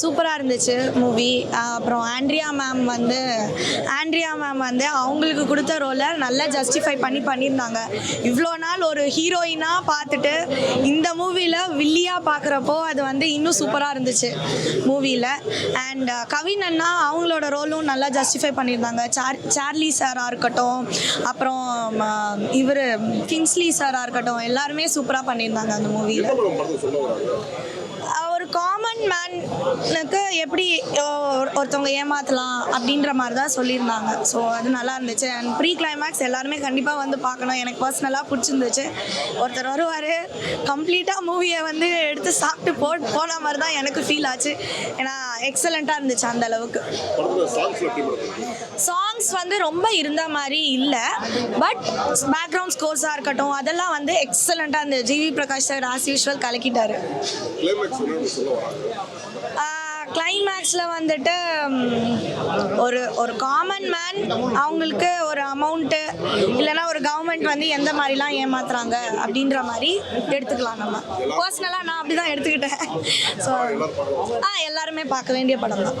சூப்பராக இருந்துச்சு மூவி அப்புறம் ஆண்ட்ரியா மேம் வந்து ஆண்ட்ரியா மேம் வந்து அவங்களுக்கு கொடுத்த ரோலை நல்லா ஜஸ்டிஃபை பண்ணி பண்ணியிருந்தாங்க. இவ்வளோ நாள் ஒரு ஹீரோயினாக பார்த்துட்டு இந்த மூவியில் வில்லியாக பார்க்குறப்போ அது வந்து இன்னும் சூப்பராக இருந்துச்சு மூவியில் அண்ட் கவின் அண்ணா அவங்களோட ரோலும் நல்லா ஜஸ்டிஃபை பண்ணியிருந்தாங்க. சார் சார்லி சாராக இருக்கட்டும் அப்புறம் இவர் கிங்ஸ்லி சாராக இருக்கட்டும் எல்லாருமே சூப்பராக பண்ணியிருந்தாங்க அந்த மூவியில் ஒரு எப்படி ஒருத்தவங்க ஏமாற்றலாம் அப்படின்ற மாதிரி தான் சொல்லியிருந்தாங்க. ஸோ அது நல்லா இருந்துச்சு. அண்ட் ப்ரீ கிளைமேக்ஸ் எல்லாருமே கண்டிப்பாக வந்து பார்க்கணும். எனக்கு பர்சனலாக பிடிச்சிருந்துச்சு. ஒருத்தர் வருவார் கம்ப்ளீட்டாக மூவியை வந்து எடுத்து சாப்பிட்டு போ போன மாதிரி தான் எனக்கு ஃபீல் ஆச்சு. ஏன்னா எக்ஸலண்ட்டாக இருந்துச்சு அந்த அளவுக்கு. சாங்ஸ் வந்து ரொம்ப இருந்த மாதிரி இல்லை. பட் பேக்ரவுண்ட் ஸ்கோர்ஸாக இருக்கட்டும் அதெல்லாம் வந்து எக்ஸலண்ட்டாக இருந்தது GV Prakash sir as usual கலக்கிட்டாரு. கிளைமேக்ஸில் வந்துட்டு ஒரு ஒரு காமன் மேன் அவங்களுக்கு ஒரு அமௌண்ட்டு இல்லைன்னா ஒரு கவர்மெண்ட் வந்து எந்த மாதிரிலாம் ஏமாத்துறாங்க அப்படின்ற மாதிரி எடுத்துக்கலாம் நம்ம. பர்சனலாக நான் அப்படி தான் எடுத்துக்கிட்டேன். ஸோ ஆ எல்லாருமே பார்க்க வேண்டிய படம் தான்.